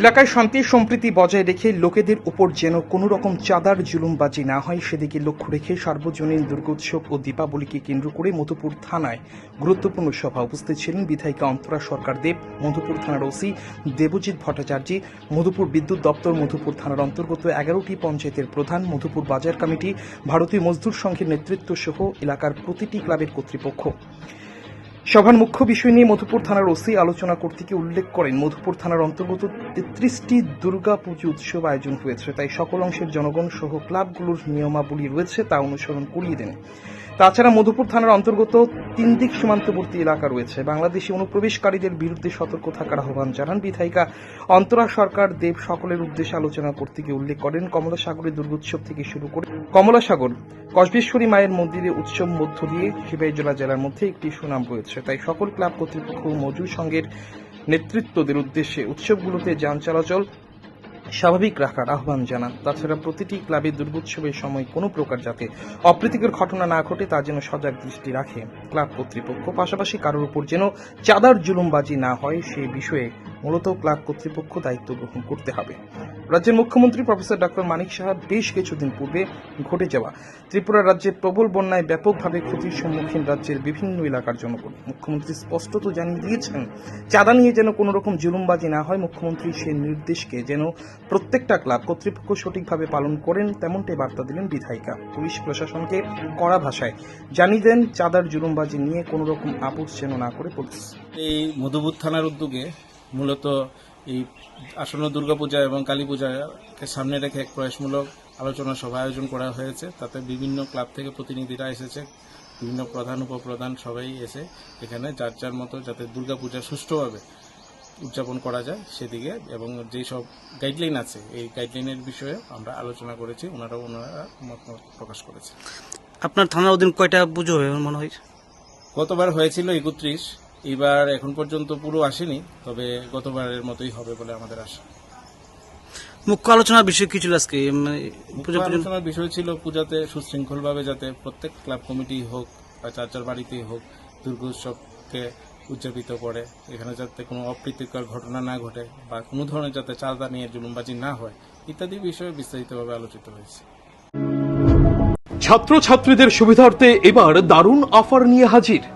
এলাকায় শান্তি সম্প্রীতি বজায় রেখে লোকেদের উপর যেন কোনো রকম চাঁদার জুলুমবাজি না হয়, সেদিকে লক্ষ্য রেখে সার্বজনীন দুর্গোৎসব ও দীপাবলিকে কেন্দ্র করে মধুপুর থানায় গুরুত্বপূর্ণ সভা উপস্থিত ছিলেন বিধায়িকা অন্তরা সরকার দেব, মধুপুর থানার ওসি দেবজিৎ ভট্টাচার্য, মধুপুর বিদ্যুৎ দপ্তর, মধুপুর থানার অন্তর্গত এগারোটি পঞ্চায়েতের প্রধান, মধুপুর বাজার কমিটি, ভারতীয় মজদুর সংঘের নেতৃত্ব সহ এলাকার প্রতিটি ক্লাবের কর্তৃপক্ষ। সভার মুখ্য বিষয় নিয়ে মধুপুর থানার ওসি আলোচনা করতে গিয়ে উল্লেখ করেন, মধুপুর থানার অন্তর্গত তেত্রিশটি দুর্গা পুজো উৎসব আয়োজন হয়েছে, তাই সকল অংশের জনগণ সহ ক্লাবগুলোর নিয়মাবলী রয়েছে তা অনুসরণ করিয়ে দেন। তাছাড়া মধুপুর থানার অন্তর্গত তিন দিক সীমান্তবর্তী এলাকা রয়েছে। বাংলাদেশি অনুপ্রবেশকারীদের বিরুদ্ধে সতর্ক থাকার আহ্বান জানান বিধায়িকা অন্তরা সরকার। দেব সকলের উদ্দেশ্যে আলোচনা করতে গিয়ে উল্লেখ করেন কমলা সাগরের দুর্গোৎসব থেকে শুরু করে কমলা সাগর কসবেশ্বরী মায়ের মন্দিরে উৎসব মধ্য দিয়ে সিপাহীজলা জেলার মধ্যে একটি সুনাম রয়েছে। তাই সকল ক্লাব কর্তৃপক্ষ মজুর সংঘের নেতৃত্বদের উদ্দেশ্যে উৎসবগুলোতে যান চলাচল স্বাভাবিক রাখার আহ্বান জানান। তাছাড়া প্রতিটি ক্লাবে দুর্গোৎসবের সময় কোনো প্রকার যাতে অপ্রীতিকর ঘটনা না ঘটে তা যেন সজাগ দৃষ্টি রাখে। ক্লাব কর্তৃপক্ষ পাশাপাশি কারোর উপর যেন চাঁদার জুলুমবাজি না হয়, সে বিষয়ে মূলত ক্লাব কর্তৃপক্ষ দায়িত্ব গ্রহণ করতে হবে। রাজ্যের মুখ্যমন্ত্রী প্রফেসর ডক্টর মানিক সাহা বেশ কিছুদিন পূর্বে ঘটে যাওয়া ত্রিপুরা রাজ্যের প্রবল বন্যায় ব্যাপকভাবে ক্ষতির সম্মুখীন রাজ্যের বিভিন্ন এলাকার জনগণ। মুখ্যমন্ত্রী স্পষ্টত জানিয়ে দিয়েছেন, চাঁদা নিয়ে যেন কোনো রকম জুলুমবাজি না হয়, মুখ্যমন্ত্রী সে নির্দেশকে যেন প্রত্যেকটা ক্লাব কর্তৃপক্ষ সঠিকভাবে পালন করেন তেমনটাই বার্তা দিলেন বিধায়িকা। পুলিশ প্রশাসনকে কড়া ভাষায় জানিয়ে দেন, চাঁদার জুলুমবাজি নিয়ে কোনো রকম আপোষ যেন না করে পুলিশ। এই মধুপুর থানার উদ্যোগে মূলত এই আসন্ন দুর্গাপূজা এবং কালী পূজাকে সামনে রেখে এক প্রয়াসমূলক আলোচনা সভা আয়োজন করা হয়েছে। তাতে বিভিন্ন ক্লাব থেকে প্রতিনিধিরা এসেছে। বিভিন্ন প্রধান উপপ্রধান সবাই এসে এখানে যার যার মতো যাতে দুর্গাপূজা সুষ্ঠুভাবে উদযাপন করা যায় সেদিকে এবং যেই সব গাইডলাইন আছে এই গাইডলাইনের বিষয়ে আমরা আলোচনা করেছি। ওনারা ওনারা মত প্রকাশ করেছে। আপনার থানার অধীন কয়টা পুজো হবে মনে হয়? গতবার হয়েছিল একত্রিশ। এবার এখন পর্যন্ত পুরো আসেনি তবে গতবারের মতোই হবে বলে আমাদের আশা। মুখ্য আলোচনার বিষয় কি ছিল আজকে? মানে আলোচনার বিষয় ছিল পূজাতে সুশৃঙ্খলভাবে যাতে প্রত্যেক ক্লাব কমিটি হোক বা চার চার বাড়িতেই হোক দুর্গোৎসবকে উদযাপিত করে এখানে যাতে কোনো অপ্রীতিকর ঘটনা না ঘটে বা কোনো ধরনের যাতে চাঁদা নিয়ে জুলুমবাজি না হয় ইত্যাদি বিষয়ে বিস্তারিতভাবে আলোচিত হয়েছে। ছাত্রছাত্রীদের সুবিধার্থে এবার দারুণ অফার নিয়ে হাজির।